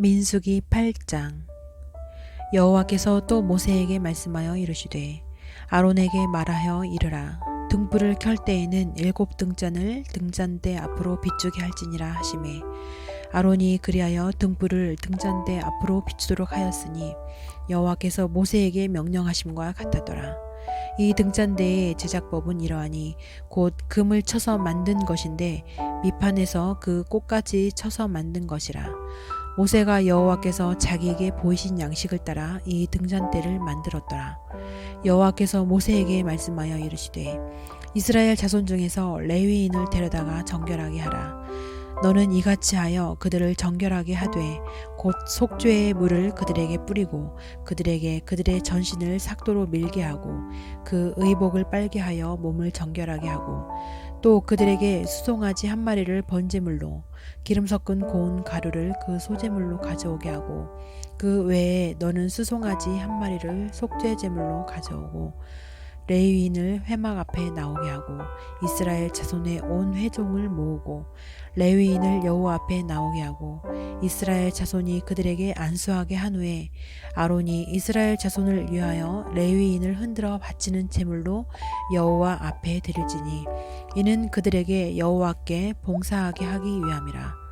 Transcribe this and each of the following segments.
민수기 8장. 여호와께서 또 모세에게 말씀하여 이르시되 아론에게 말하여 이르라. 등불을 켤 때에는 일곱 등잔을 등잔대 앞으로 비추게 할지니라 하시매 아론이 그리하여 등불을 등잔대 앞으로 비추도록 하였으니 여호와께서 모세에게 명령하심과 같았더라. 이 등잔대의 제작법은 이러하니 곧 금을 쳐서 만든 것인데 밑판에서 그 꽃까지 쳐서 만든 것이라 모세가 여호와께서 자기에게 보이신 양식을 따라 이 등잔대를 만들었더라. 여호와께서 모세에게 말씀하여 이르시되 이스라엘 자손 중에서 레위인을 데려다가 정결하게 하라. 너는 이같이 하여 그들을 정결하게 하되 곧 속죄의 물을 그들에게 뿌리고 그들에게 그들의 전신을 삭도로 밀게 하고 그 의복을 빨게 하여 몸을 정결하게 하고 또 그들에게 수송아지 한 마리를 번제물로 기름 섞은 고운 가루를 그 소제물로 가져오게 하고 그 외에 너는 수송아지 한 마리를 속죄제물로 가져오고 레위인을 회막 앞에 나오게 하고 이스라엘 자손의 온 회종을 모으고 레위인을 여호와 앞에 나오게 하고 이스라엘 자손이 그들에게 안수하게 한 후에 아론이 이스라엘 자손을 위하여 레위인을 흔들어 바치는 제물로 여호와 앞에 드릴지니 이는 그들에게 여호와께 봉사하게 하기 위함이라.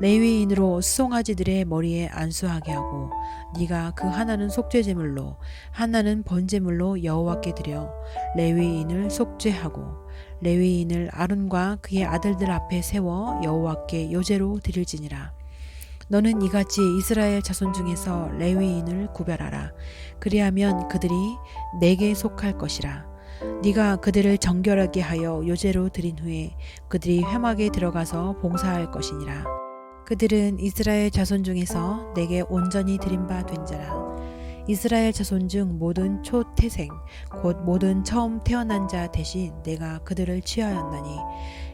레위인으로 수송아지들의 머리에 안수하게 하고 네가 그 하나는 속죄제물로 하나는 번제물로 여호와께 드려 레위인을 속죄하고 레위인을 아론과 그의 아들들 앞에 세워 여호와께 요제로 드릴지니라 너는 이같이 이스라엘 자손 중에서 레위인을 구별하라. 그리하면 그들이 내게 속할 것이라. 네가 그들을 정결하게 하여 요제로 드린 후에 그들이 회막에 들어가서 봉사할 것이니라. 그들은 이스라엘 자손 중에서 내게 온전히 드린 바 된 자라. 이스라엘 자손 중 모든 초태생 곧 모든 처음 태어난 자 대신 내가 그들을 취하였나니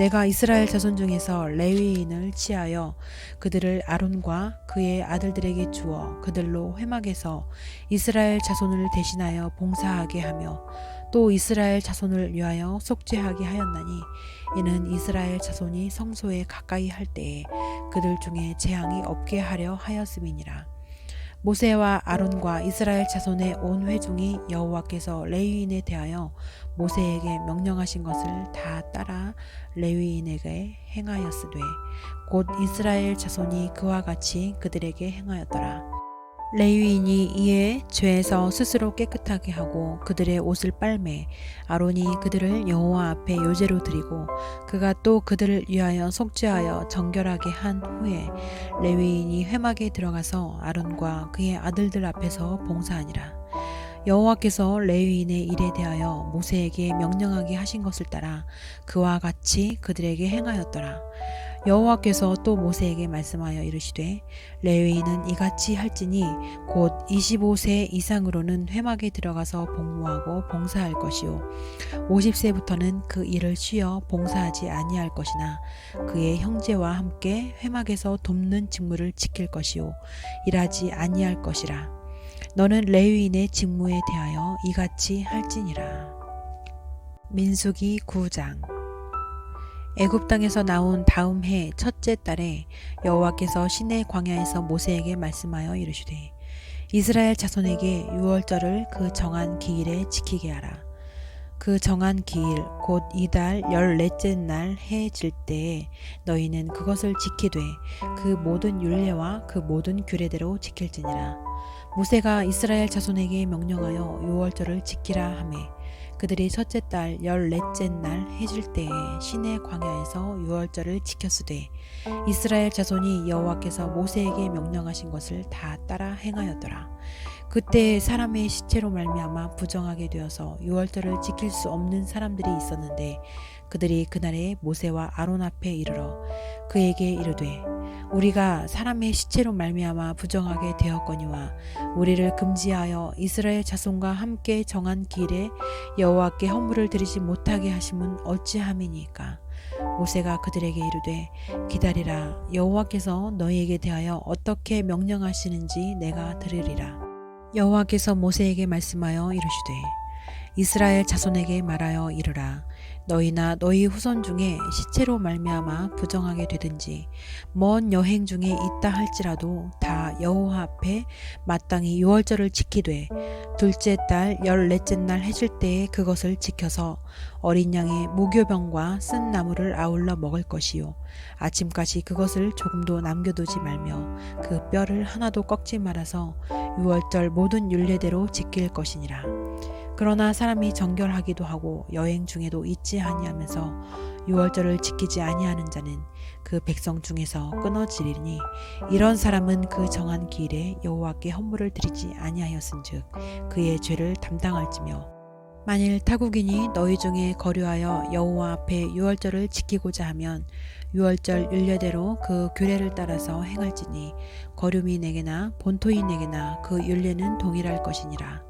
내가 이스라엘 자손 중에서 레위인을 취하여 그들을 아론과 그의 아들들에게 주어 그들로 회막에서 이스라엘 자손을 대신하여 봉사하게 하며 또 이스라엘 자손을 위하여 속죄하게 하였나니 이는 이스라엘 자손이 성소에 가까이 할 때에 그들 중에 재앙이 없게 하려 하였음이니라. 모세와 아론과 이스라엘 자손의 온 회중이 여호와께서 레위인에 대하여 모세에게 명령하신 것을 다 따라 레위인에게 행하였으되 곧 이스라엘 자손이 그와 같이 그들에게 행하였더라. 레위인이 이에 죄에서 스스로 깨끗하게 하고 그들의 옷을 빨매 아론이 그들을 여호와 앞에 요제로 드리고 그가 또 그들을 위하여 속죄하여 정결하게 한 후에 레위인이 회막에 들어가서 아론과 그의 아들들 앞에서 봉사하니라. 여호와께서 레위인의 일에 대하여 모세에게 명령하게 하신 것을 따라 그와 같이 그들에게 행하였더라 여호와께서 또 모세에게 말씀하여 이르시되 레위인은 이같이 할지니 곧 25세 이상으로는 회막에 들어가서 복무하고 봉사할 것이요 50세부터는 그 일을 쉬어 봉사하지 아니할 것이나 그의 형제와 함께 회막에서 돕는 직무를 지킬 것이요 일하지 아니할 것이라. 너는 레위인의 직무에 대하여 이같이 할지니라. 민수기 9장 애굽 땅에서 나온 다음 해 첫째 달에 여호와께서 시내 광야에서 모세에게 말씀하여 이르시되 이스라엘 자손에게 유월절을 그 정한 기일에 지키게 하라. 그 정한 기일 곧 이달 열넷째 날 해 질 때에 너희는 그것을 지키되 그 모든 율례와 그 모든 규례대로 지킬지니라. 모세가 이스라엘 자손에게 명령하여 유월절을 지키라 하매 그들이 첫째 달 열넷째 날 해질 때에 시내 광야에서 유월절을 지켰으되 이스라엘 자손이 여호와께서 모세에게 명령하신 것을 다 따라 행하였더라. 그때 사람의 시체로 말미암아 부정하게 되어서 유월절을 지킬 수 없는 사람들이 있었는데 그들이 그날에 모세와 아론 앞에 이르러 그에게 이르되 우리가 사람의 시체로 말미암아 부정하게 되었거니와 우리를 금지하여 이스라엘 자손과 함께 정한 길에 여호와께 헌물을 드리지 못하게 하심은 어찌함이니까? 모세가 그들에게 이르되 기다리라. 여호와께서 너희에게 대하여 어떻게 명령하시는지 내가 들으리라. 여호와께서 모세에게 말씀하여 이르시되 이스라엘 자손에게 말하여 이르라. 너희나 너희 후손 중에 시체로 말미암아 부정하게 되든지 먼 여행 중에 있다 할지라도 다 여호와 앞에 마땅히 유월절을 지키되 둘째 달 열넷째 날 해질 때에 그것을 지켜서 어린 양의 무교병과 쓴 나무를 아울러 먹을 것이요. 아침까지 그것을 조금도 남겨두지 말며 그 뼈를 하나도 꺾지 말아서 유월절 모든 율례대로 지킬 것이니라 그러나 사람이 정결하기도 하고 여행 중에도 잊지 아니하면서 유월절을 지키지 아니하는 자는 그 백성 중에서 끊어지리니 이런 사람은 그 정한 기일에 여호와께 헌물을 드리지 아니하였은즉 그의 죄를 담당할지며 만일 타국인이 너희 중에 거류하여 여호와 앞에 유월절을 지키고자 하면 유월절 율례대로 그 규례를 따라서 행할지니 거류민에게나 본토인에게나 그 율례는 동일할 것이니라.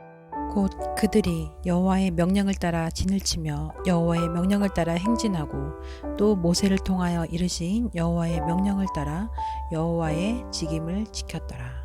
곧 그들이 여호와의 명령을 따라 진을 치며 여호와의 명령을 따라 행진하고 또 모세를 통하여 이르신 여호와의 명령을 따라 여호와의 직임을 지켰더라.